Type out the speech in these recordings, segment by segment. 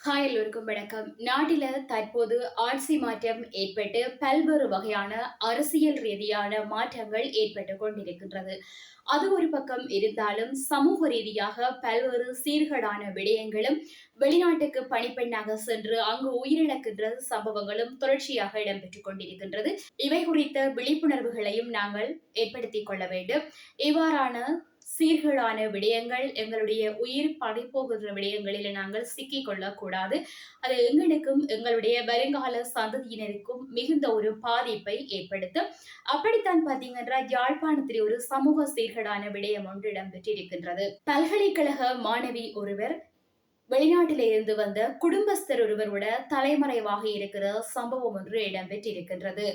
Hi எல்லோருக்கும் வணக்கம். நாட்டில தற்போது ஆட்சி மாற்றம் ஏற்பட்டு பல்வேறு வகையான அரசியல் ரீதியான மாற்றங்கள் ஏற்பட்டு கொண்டிருக்கின்றது. அது ஒரு பக்கம் இருந்தாலும் சமூக ரீதியாக பல்வேறு சீர்கேடான விடயங்களும் வெளிநாட்டுக்கு பணிப்பெண்ணாக சென்று அங்கு உயிரிழக்கின்ற சம்பவங்களும் தொடர்ச்சியாக இடம்பெற்றுக் கொண்டிருக்கின்றது. இவை குறித்த விழிப்புணர்வுகளையும் நாங்கள் ஏற்படுத்திக் கொள்ள வேண்டும். இவ்வாறான சீர்களான விடயங்கள் எங்களுடைய உயிர் படைப்போகின்ற விடயங்களில் நாங்கள் சிக்கிக் கொள்ளக்கூடாது அது எங்களுக்கும் எங்களுடைய வருங்கால சந்ததியினருக்கும் மிகுந்த ஒரு பாதிப்பை ஏற்படுத்தும். அப்படித்தான் பாத்தீங்கன்னா யாழ்ப்பாணத்தில் ஒரு சமூக சீர்களான விடயம் ஒன்று இடம்பெற்றிருக்கின்றது. பல்கலைக்கழக மாணவி ஒருவர் வெளிநாட்டில இருந்து வந்த குடும்பஸ்தர் ஒருவரோட தலைமறைவாக இருக்கிற சம்பவம் ஒன்று இடம்பெற்றிருக்கின்றது.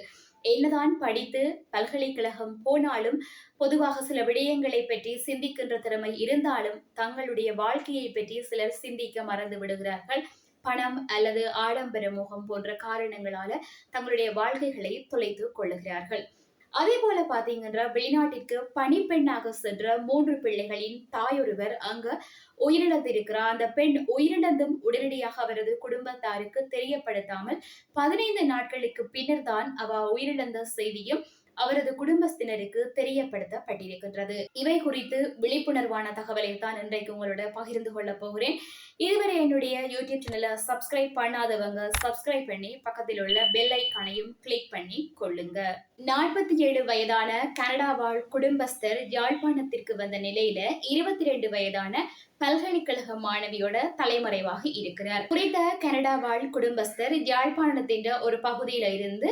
என்னதான் படித்து பல்கலைக்கழகம் போனாலும் பொதுவாக சில விடயங்களை பற்றி சிந்திக்கின்ற திறமை இருந்தாலும் தங்களுடைய வாழ்க்கையை பற்றி சிலர் சிந்திக்க மறந்து விடுகிறார்கள். பணம் அல்லது ஆடம்பர முகம் போன்ற காரணங்களால தங்களுடைய வாழ்க்கைகளை தொலைத்து கொள்ளுகிறார்கள். அதே போல பாத்தீங்கன்னா வெளிநாட்டிற்கு பணிப்பெண்ணாக சென்ற மூன்று பிள்ளைகளின் தாயொருவர் அங்க உயிரிழந்திருக்கிறார். அந்த பெண் உயிரிழந்தும் உடனடியாக அவரது குடும்பத்தாருக்கு தெரியப்படுத்தாமல் பதினைந்து நாட்களுக்கு பின்னர் தான் அவ உயிரிழந்த செய்தியும் அவரது குடும்பத்தினருக்கு தெரியப்படுத்தப்பட்டிருக்கின்றது. இவை குறித்து விழிப்புணர்வான தகவலை தான் இன்றைக்கு உங்களோட பகிர்ந்து கொள்ள போகிறேன். இதுவரை என்னுடைய யூடியூப் சேனலை சப்ஸ்கிரைப் பண்ணாதவங்க சப்ஸ்கிரைப் பண்ணி பக்கத்தில் உள்ள பெல் ஐக்கானையும் கிளிக் பண்ணி கொள்ளுங்க. நாற்பத்தி ஏழு வயதான கனடா வாழ் குடும்பஸ்தர் யாழ்ப்பாணத்திற்கு வந்த நிலையில இருபத்தி ரெண்டு வயதான பல்கலைக்கழக மாணவியோட தலைமறைவாக இருக்கிறார். குறித்த கனடா வாழ் குடும்பஸ்தர் யாழ்ப்பாணத்தின் ஒரு பகுதியில இருந்து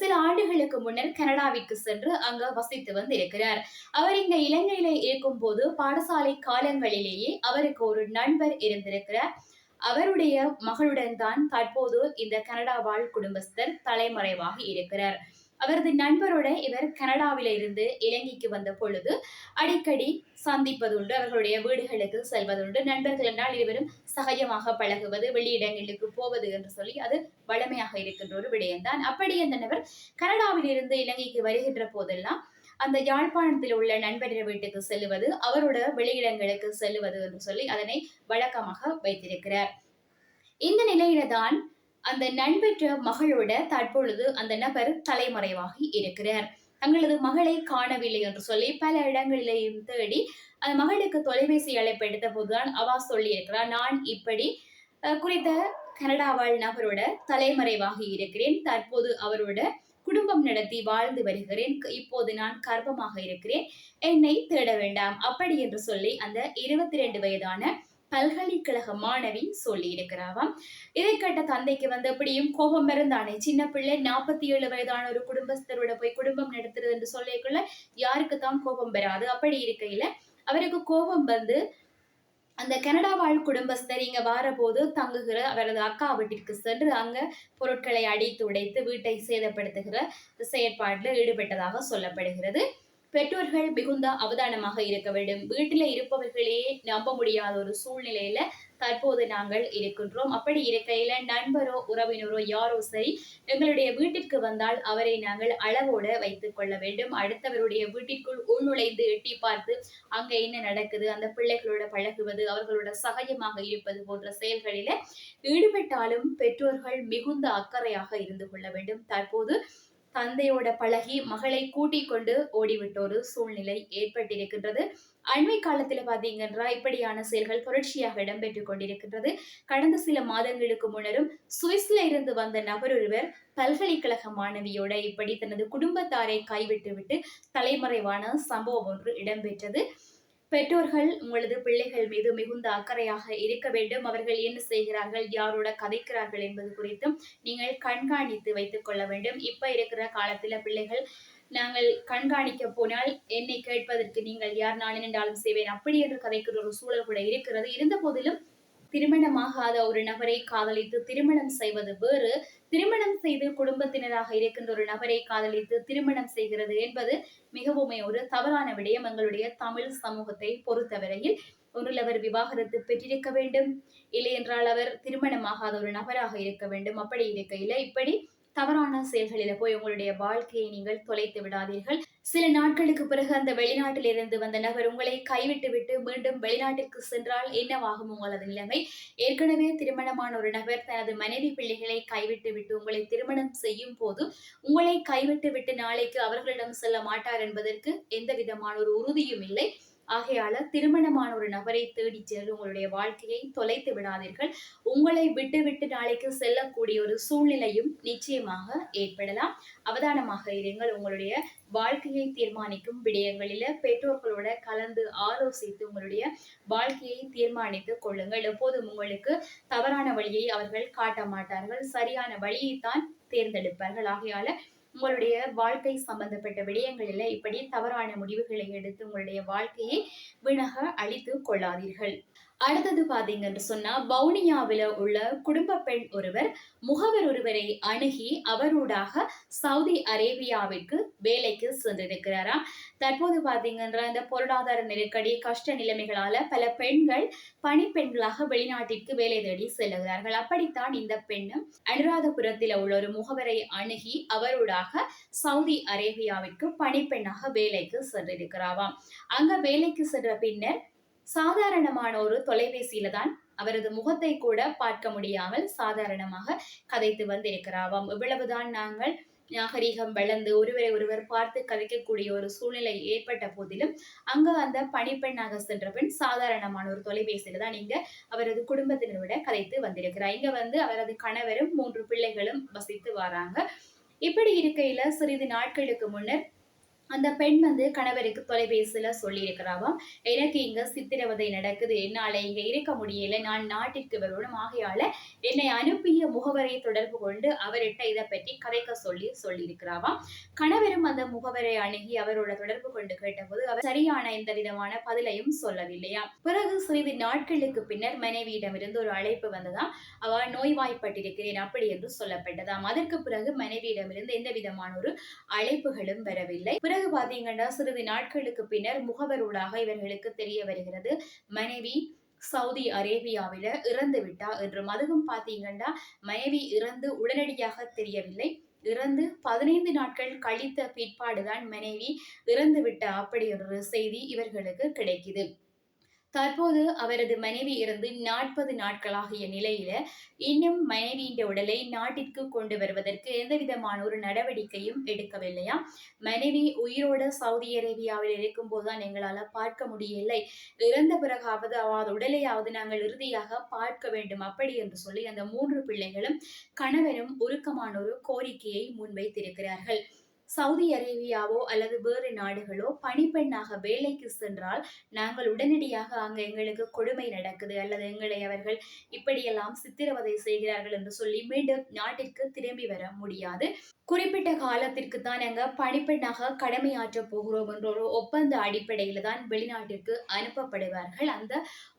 சில ஆண்டுகளுக்கு முன்னர் கனடாவிற்கு சென்று அங்க வசித்து வந்து இருக்கிறார் அவர் இங்க இலங்கையில இருக்கும் போது பாடசாலை காலங்களிலேயே அவருக்கு ஒரு நண்பர் இருந்திருக்கிறார். அவருடைய மகளுடன் தான் தற்போது இந்த கனடா வாழ் குடும்பஸ்தர் தலைமறைவாக இருக்கிறார். அவரது நண்பரோட இவர் கனடாவில இருந்து இலங்கைக்கு வந்த பொழுது அடிக்கடி சந்திப்பதுண்டு அவர்களுடைய வீடுகளுக்கு செல்வதுண்டு. நண்பர்கள் என்றால் இருவரும் சகஜமாக பழகுவது வெளியிடங்களுக்கு போவது என்று சொல்லி அது வளமையாக இருக்கின்ற ஒரு விடயம்தான். அப்படி அந்த நபர் கனடாவிலிருந்து இலங்கைக்கு வருகின்ற போதெல்லாம் அந்த யாழ்ப்பாணத்தில் உள்ள நண்பரின் வீட்டுக்கு செல்லுவது அவரோட வெளியிடங்களுக்கு செல்லுவது என்று சொல்லி அதனை வழக்கமாக வைத்திருக்கிறார். இந்த நிலையில தான் அந்த நண்பெற்ற மகளோட தற்பொழுது அந்த நபர் தலைமறைவாகி இருக்கிறார். தங்களது மகளை காணவில்லை என்று சொல்லி பல இடங்களிலேயும் தேடி அந்த மகளுக்கு தொலைபேசி அழைப்பு எடுத்த போதுதான் அவா சொல்லியிருக்கிறார் நான் இப்படி குறித்த கனடாவாழ் நபரோட தலைமறைவாகி இருக்கிறேன். தற்போது அவரோட குடும்பம் நடத்தி வாழ்ந்து வருகிறேன். இப்போது நான் கர்ப்பமாக இருக்கிறேன். என்னை தேட வேண்டாம். அப்படி என்று சொல்லி அந்த இருபத்தி ரெண்டு வயதான பல்கலைக்கழக மாணவி சொல்லி இருக்கிறாவாம் இதை கேட்ட தந்தைக்கு வந்து எப்படியும் கோபம் இருந்தானே சின்ன பிள்ளை நாற்பத்தி ஏழு வயதான ஒரு குடும்பஸ்தரோட போய் குடும்பம் நடத்துறது என்று சொல்லிக்குள்ள யாருக்கு தான் கோபம் வராது. அப்படி இருக்கையில அவருக்கு கோபம் வந்து அந்த கனடா வாழ் குடும்பஸ்தர் இங்க வாரபோது தங்குகிற அவரது அக்கா வீட்டிற்கு சென்று அங்க பொருட்களை அடித்து உடைத்து வீட்டை சேதப்படுத்துகிற செயற்பாட்டில் ஈடுபட்டதாக சொல்லப்படுகிறது. பெற்றோர்கள் மிகுந்த அவதானமாக இருக்க வேண்டும். வீட்டில இருப்பவர்களே நம்ப முடியாத ஒரு சூழ்நிலையில தற்போது நாங்கள் இருக்கின்றோம். அப்படி இருக்கையில நண்பரோ உறவினரோ யாரோ சரி எங்களுடைய வீட்டிற்கு வந்தால் அவரை நாங்கள் அளவோட வைத்துக் கொள்ள வேண்டும். அடுத்தவருடைய வீட்டிற்குள் உள்நுழைந்து எட்டி பார்த்து அங்க என்ன நடக்குது அந்த பிள்ளைகளோட பழகுவது அவர்களோட சகஜமாக இருப்பது போன்ற செயல்களில ஈடுபட்டாலும் பெற்றோர்கள் மிகுந்த அக்கறையாக இருந்து கொள்ள வேண்டும். தற்போது தந்தையோட பழகி மகளை கூட்டிக் கொண்டு ஓடிவிட்ட ஒரு சூழ்நிலை ஏற்பட்டிருக்கின்றது. அண்மை காலத்தில் பாத்தீங்கன்னா இப்படியான செயல்கள் தொடர்ச்சியாக இடம்பெற்றுக் கொண்டிருக்கின்றது. கடந்த சில மாதங்களுக்கு முன்னரும் சுவிஸ்ல இருந்து வந்த நபர் ஒருவர் பல்கலைக்கழக மாணவியோட இப்படி தனது குடும்பத்தாரை கைவிட்டுவிட்டு தலைமறைவான சம்பவம் ஒன்று இடம்பெற்றது. பெற்றோர்கள் உங்களது பிள்ளைகள் மீது மிகுந்த அக்கறையாக இருக்க வேண்டும். அவர்கள் என்ன செய்கிறார்கள்? யாரோட கதைக்கிறார்கள் என்பது குறித்தும் நீங்கள் கண்காணித்து வைத்துக் கொள்ள வேண்டும். இப்ப இருக்கிற காலத்துல பிள்ளைகள் நாங்கள் கண்காணிக்க போனால் என்னை கேட்பதற்கு நீங்கள் யார் நான் என்றாலும் செய்வேன். அப்படி என்று கதைக்கிற ஒரு சூழல் கூட இருக்கிறது. இருந்த போதிலும் திருமணமாகாத ஒரு நபரை காதலித்து திருமணம் செய்வது வேறு. திருமணம் செய்து குடும்பத்தினராக இருக்கின்ற ஒரு நபரை காதலித்து திருமணம் செய்கிறது என்பது மிகவுமே ஒரு தவறான விடயம். எங்களுடைய தமிழ் சமூகத்தை பொறுத்தவரையில் ஒன்றில் அவர் விவாகரத்து பெற்றிருக்க வேண்டும். இல்லை என்றால் அவர் திருமணமாகாத ஒரு நபராக இருக்க வேண்டும். அப்படி இருக்கையில இப்படி தவறான செயல்களில போய் உங்களுடைய வாழ்க்கையை நீங்கள் தொலைத்து விடாதீர்கள். சில நாட்களுக்கு பிறகு அந்த வெளிநாட்டில் இருந்து வந்த நபர் உங்களை கைவிட்டு விட்டு மீண்டும் வெளிநாட்டிற்கு சென்றால் என்னவாகும் உங்களது நிலைமை? ஏற்கனவே திருமணமான ஒரு நபர் தனது மனைவி பிள்ளைகளை கைவிட்டு விட்டு உங்களை திருமணம் செய்யும் போது உங்களை கைவிட்டு விட்டு நாளைக்கு அவர்களிடம் செல்ல மாட்டார் என்பதற்கு எந்த விதமான ஒரு உறுதியும் இல்லை. ஆகையால திருமணமான ஒரு நபரை தேடி சென்று உங்களுடைய வாழ்க்கையை தொலைத்து விடாதீர்கள். உங்களை விட்டு விட்டு நாளைக்கு செல்லக்கூடிய ஒரு சூழ்நிலையும் நிச்சயமாக ஏற்படலாம். அவதானமாக இருங்கள். உங்களுடைய வாழ்க்கையை தீர்மானிக்கும் விடயங்களில பெற்றோர்களோட கலந்து ஆலோசித்து உங்களுடைய வாழ்க்கையை தீர்மானித்து கொள்ளுங்கள். எப்போதும் உங்களுக்கு தவறான வழியை அவர்கள் காட்ட மாட்டார்கள். சரியான வழியை தான் தேர்ந்தெடுப்பார்கள். ஆகையால உங்களுடைய வாழ்க்கை சம்பந்தப்பட்ட விடயங்களில் இப்படி தவறான முடிவுகளை எடுத்து உங்களுடைய வாழ்க்கையை வீணாக அழித்து கொள்ளாதீர்கள். அடுத்தது பாத்தீங்கன்னு சொன்னா பவுனியாவில உள்ள குடும்ப பெண் ஒருவர் முகவர் ஒருவரை அணுகி அவரூடாக சவுதி அரேபியாவிற்கு வேலைக்கு சென்றிருக்கிறாராம் தற்போது பாத்தீங்கன்னா இந்த பொருளாதார நெருக்கடி கஷ்ட நிலைமைகளால பல பெண்கள் பணிப்பெண்களாக வெளிநாட்டிற்கு வேலை தேடி செல்லுகிறார்கள். அப்படித்தான் இந்த பெண்ணும் அனுராதபுரத்தில் உள்ள ஒரு முகவரை அணுகி அவரூடாக சவுதி அரேபியாவிற்கு பணிப்பெண்ணாக வேலைக்கு சென்றிருக்கிறாவாம் அங்க வேலைக்கு சென்ற பின்னர் சாதாரணமான ஒரு தொலைபேசியில தான் அவரது முகத்தை கூட பார்க்க முடியாமல் சாதாரணமாக கதைத்து வந்திருக்கிறாவாம் இவ்வளவுதான் நாங்கள் நாகரிகம் வளர்ந்து ஒருவரை ஒருவர் பார்த்து கதைக்கக்கூடிய ஒரு சூழ்நிலை ஏற்பட்ட போதிலும் அங்க அந்த பணிப்பெண்ணாக சென்ற பெண் சாதாரணமான ஒரு தொலைபேசியில தான் இங்க அவரது குடும்பத்தினரோட கதைத்து வந்திருக்கிறார். இங்க வந்து அவரது கணவரும் மூன்று பிள்ளைகளும் வசித்து வராங்க. இப்படி இருக்கையில சிறிது நாட்களுக்கு முன்னர் அந்த பெண் வந்து கணவருக்கு தொலைபேசியில சொல்லியிருக்கிறாவாம் எனக்கு இங்க சித்திரவதை நடக்குது. என்னால இங்க இருக்க முடியல. நான் நாட்டிற்கு வரணும் ஆகையால என்னை அனுப்பிய முகவரை தொடர்பு கொண்டு அவர்கிட்ட இதை பற்றி கதைக்க சொல்லி சொல்லியிருக்கிறாவாம் கணவரும் அந்த முகவரை அணுகி அவரோட தொடர்பு கொண்டு கேட்டபோது அவர் சரியான எந்த விதமான பதிலையும் சொல்லவில்லையா பிறகு சிறிது நாட்களுக்கு பின்னர் மனைவியிடமிருந்து ஒரு அழைப்பு வந்ததாம். அவ நோய்வாய்ப்பட்டிருக்கிறேன் அப்படி என்று சொல்லப்பட்டதாம். அதற்கு பிறகு மனைவியிடமிருந்து எந்த விதமான ஒரு அழைப்புகளும் வரவில்லை. பிறகு பிறகு பாத்தீங்கன்னா சிறிது நாட்களுக்கு பின்னர் முகவரூடாக இவர்களுக்கு தெரிய வருகிறது. மனைவி சவுதி அரேபியாவில இறந்து விட்டா என்றும் அதுவும் பாத்தீங்கன்னா மனைவி இறந்து உடனடியாக தெரியவில்லை. இறந்து பதினைந்து நாட்கள் கழித்த பிற்பாடுதான் மனைவி இறந்து விட்ட அப்படி ஒரு செய்தி இவர்களுக்கு கிடைக்குது. தற்போது அவரது மனைவி இருந்து நாற்பது நாட்களாகிய நிலையில இன்னும் மனைவியின் உடலை நாட்டிற்கு கொண்டு வருவதற்கு எந்த விதமான ஒரு நடவடிக்கையும் எடுக்கவில்லையா? மனைவி உயிரோட சவுதி அரேபியாவில் இருக்கும் போதுதான் எங்களால பார்க்க முடியவில்லை இறந்த பிறகாவது அவாத உடலையாவது நாங்கள் இறுதியாக பார்க்க வேண்டும் அப்படி என்று சொல்லி அந்த மூன்று பிள்ளைகளும் கணவரும் உருக்கமான ஒரு கோரிக்கையை முன்வைத்திருக்கிறார்கள். சவுதி அரேபியாவோ அல்லது வேறு நாடுகளோ பணிப்பெண்ணாக வேலைக்கு சென்றால் நாங்கள் உடனடியாக அங்கே எங்களுக்கு கொடுமை நடக்குது அல்லது எங்களை அவர்கள் இப்படியெல்லாம் சித்திரவதை செய்கிறார்கள் என்று சொல்லி மீண்டும் நாட்டிற்கு திரும்பி வர முடியாது. குறிப்பிட்ட காலத்திற்கு தான் அங்க பணிப்பெண்ணாக கடமையாற்ற போகிறோம் என்ற ஒரு ஒப்பந்த அடிப்படையில் தான் வெளிநாட்டிற்கு அனுப்பப்படுவார்கள். அந்த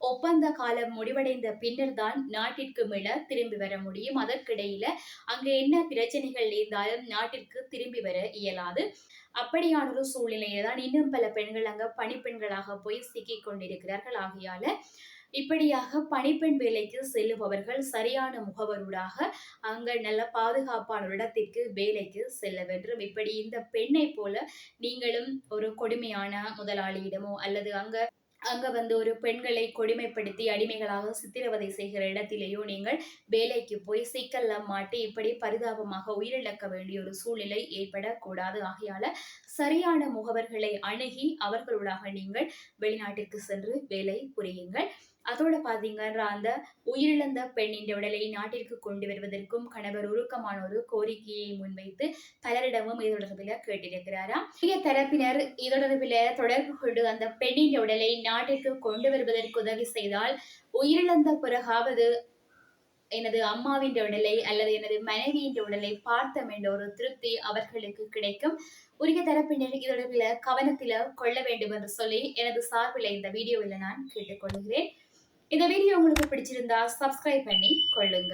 ஒப்பந்த காலம் முடிவடைந்த பின்னர் தான் நாட்டிற்கு மீள திரும்பி வர முடியும். அதற்கிடையில அங்க என்ன பிரச்சனைகள் இருந்தாலும் நாட்டிற்கு திரும்பி வர இயலாது. அப்படியான ஒரு சூழ்நிலையில தான் இன்னும் பல பெண்கள் அங்க பணிப்பெண்களாக போய் சிக்கிக் கொண்டிருக்கிறார்கள். ஆகையால இப்படியாக பணிப்பெண் வேலைக்கு செல்லுபவர்கள் சரியான முகவருடாக அங்க நல்ல பாதுகாப்பான இடத்திற்கு வேலைக்கு செல்ல வேண்டும். இப்படி இந்த பெண்ணை போல நீங்களும் ஒரு கொடுமையான முதலாளியிடமோ அல்லது அங்க அங்க வந்து ஒரு பெண்களை கொடுமைப்படுத்தி அடிமைகளாக சித்திரவதை செய்கிற இடத்திலேயோ நீங்கள் வேலைக்கு போய் சிக்கல்ல மாட்டி இப்படி பரிதாபமாக உயிரிழக்க வேண்டிய ஒரு சூழ்நிலை ஏற்படக்கூடாது. ஆகையால சரியான முகவர்களை அணுகி அவர்களுடாக நீங்கள் வெளிநாட்டிற்கு சென்று வேலை புரியுங்கள். அதோட பாத்தீங்கன்னா அந்த உயிரிழந்த பெண்ணின் உடலை நாட்டிற்கு கொண்டு வருவதற்கும் கணவர் உருக்கமான ஒரு கோரிக்கையை முன்வைத்து பலரிடமும் இது தொடர்பில் கேட்டிருக்கிறாராம். இந்திய தரப்பினர் இது தொடர்பில் தொடர்பு கொண்டு அந்த பெண்ணின் உடலை நாட்டிற்கு கொண்டு வருவதற்கு உதவி செய்தால் உயிரிழந்த பிறகாவது எனது அம்மாவின் உடலை அல்லது எனது மனைவியின் உடலை பார்த்தம் என்ற ஒரு திருப்தி அவர்களுக்கு கிடைக்கும். உரிய தரப்பினர் இதொடர்பில் கவனத்தில் கொள்ள வேண்டும் என்று சொல்லி எனது சார்பில் இந்த வீடியோவில் நான் கேட்டுக்கொள்கிறேன். இந்த வீடியோ உங்களுக்கு பிடிச்சிருந்தா சப்ஸ்கிரைப் பண்ணி கொள்ளுங்க.